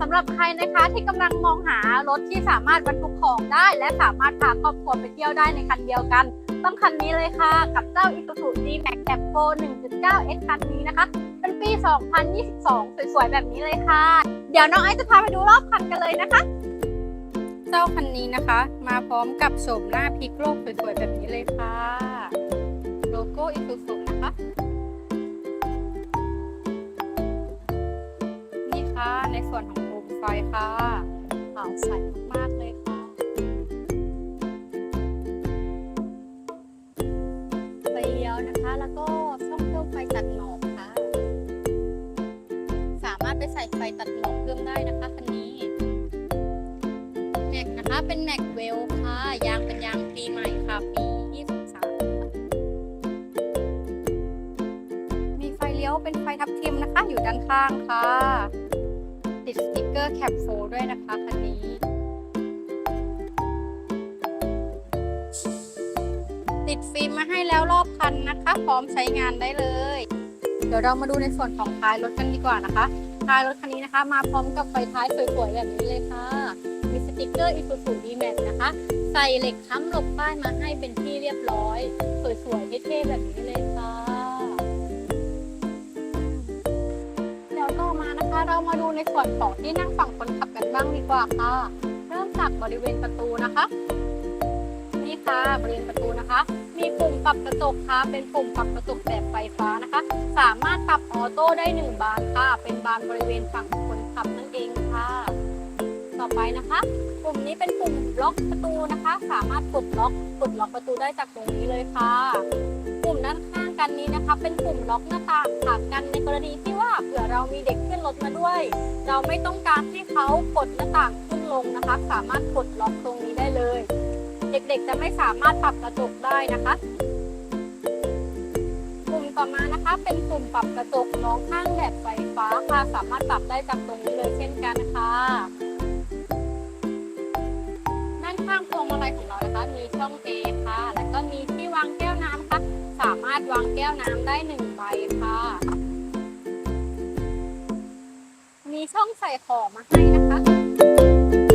สำหรับใครนะคะที่กำลังมองหารถที่สามารถบรรทุกของได้ และสามารถพาครอบครัวไปเที่ยวได้ในคันเดียวกัน ต้องคันนี้เลยค่ะ กับเจ้า Isuzu D-Max Cab 4 1.9 X คันนี้นะคะ เป็นปี 2022 สวยๆ แบบนี้เลยค่ะ เดี๋ยวน้องไอซ์จะพาไปดูรอบคันกันเลยนะคะ เจ้าคันนี้นะคะ มาพร้อมกับโฉมหน้าพลิกโลกสวยๆ แบบนี้เลยค่ะ โลโก้ Isuzu ไฟค่ะขาวใสมากๆเลยค่ะไฟเลี้ยวนะคะ แล้วก็ช่องเพิ่มไฟตัดหมอกค่ะ สามารถไปใส่ไฟตัดหมอกเพิ่มได้นะคะคันนี้แม็กนะคะเป็นแม็กเวลค่ะยางเป็นยางปีใหม่ค่ะปี23ค่ะมีไฟเลี้ยวเป็นไฟทับทิมนะคะ อยู่ด้านข้างค่ะ ติดสติกเกอร์แคปโฟด้วยนะคะคันนี้ ติดฟิล์มมาให้แล้วรอบคันนะคะ พร้อมใช้งานได้เลย เดี๋ยวเรามาดูในส่วนของท้ายรถกันดีกว่านะคะท้ายรถคันนี้นะคะ มาพร้อมกับไฟท้ายสวยๆแบบนี้เลยค่ะมีสติกเกอร์ Isuzu D-Max นะคะ ใส่เหล็กค้ำหลบป้ายมาให้เป็นที่เรียบร้อย สวยๆเท่ๆแบบนี้เลยค่ะ เรามาดูในส่วนของที่นั่งฝั่งคนขับกันบ้างดีกว่าค่ะ เริ่มจากบริเวณประตูนะคะ นี่ค่ะบริเวณประตูนะคะ มีปุ่มปรับกระจกค่ะ เป็นปุ่มปรับกระจกแบบไฟฟ้านะคะ สามารถปรับออโต้ได้หนึ่งบานค่ะ เป็นบานบริเวณฝั่งคนขับนั่นเองค่ะต่อไปนะคะปุ่มนี้เป็นปุ่มล็อกประตูนะคะ สามารถกดล็อกกดล็อกประตูได้จากตรงนี้เลยค่ะ ปุ่มด้านข้าง กันนี้นะคะ เป็นปุ่มล็อกหน้าต่างค่ะกันในกรณีที่ว่าเผื่อเรามีเด็กขึ้นรถมาด้วย เราไม่ต้องการให้เขากดหน้าต่างขึ้นลงนะคะ สามารถกดล็อกตรงนี้ได้เลย เด็กๆจะไม่สามารถปรับกระจกได้นะคะปุ่มต่อมานะคะ เป็นปุ่มปรับกระจกมองข้างแบบไฟฟ้าค่ะสามารถปรับได้จากตรง วางแก้วน้ำได้หนึ่งใบค่ะ มีช่องใส่ของมาให้นะคะ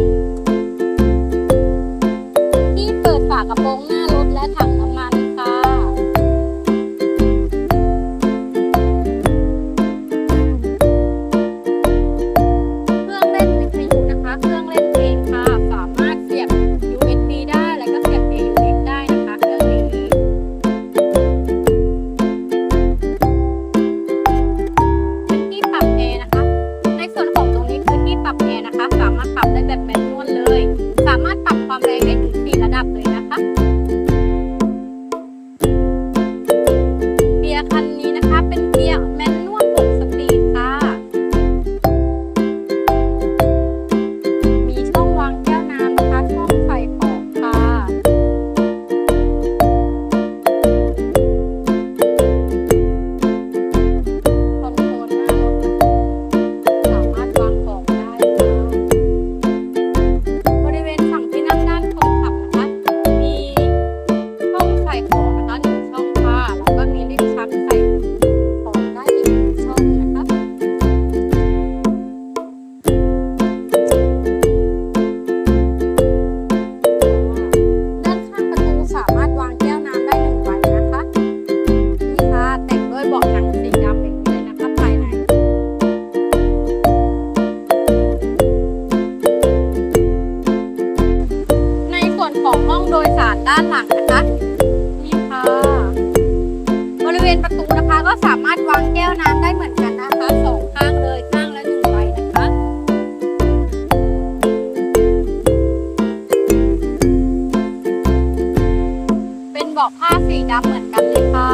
บาะผ้าสีดำเหมือนกันเลยค่ะ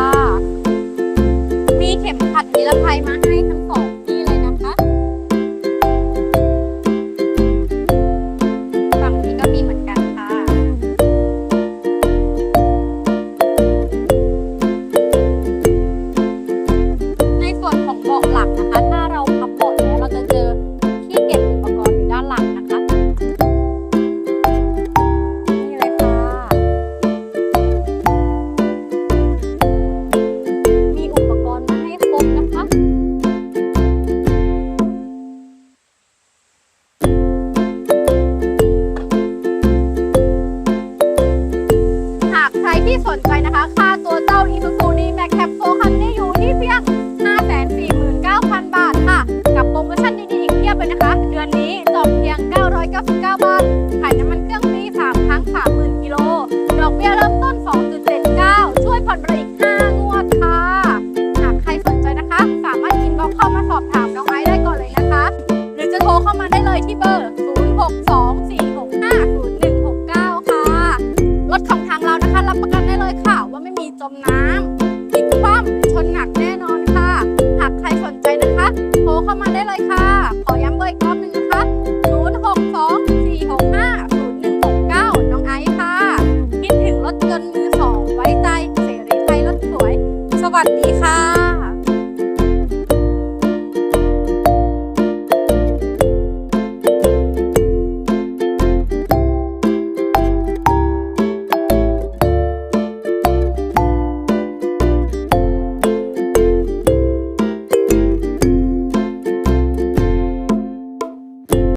มีเข็มขัดนิรภัยมา ที่สนใจนะคะ ค่าตัวเจ้าอีซูซูนีแมคแคปโฟคันนี้อยู่ที่เพียง 549,000 บาทค่ะ กับโปรโมชั่นดีๆอีกเพียบเลยนะคะ เดือนนี้จบเพียง 999 บาทขายน้ำมันเครื่องฟรี3ครั้ง 30,000 กิโล ดอกเบี้ยเริ่มต้น 2.79 ช่วยผ่อนประอีก 5 งวดค่ะ หากใครสนใจนะคะ สามารถอินบ็อกเข้ามาสอบถามน้องไม้ได้ก่อนเลยนะคะ หรือจะโทรเข้ามาได้เลยที่เบอร์ 062 น้ำพลิกคว่มชนหนักแน่นอนค่ะ หากใครสนใจนะคะโทรเข้ามาได้เลยค่ะ ขอย้ำเบอร์อีกรอบหนึ่งนะคะ062-465-0169 น้องไอซ์ค่ะ คิดถึงรถยนต์มือสองไว้ใจเสรีไทยรถสวย สวัสดีค่ะ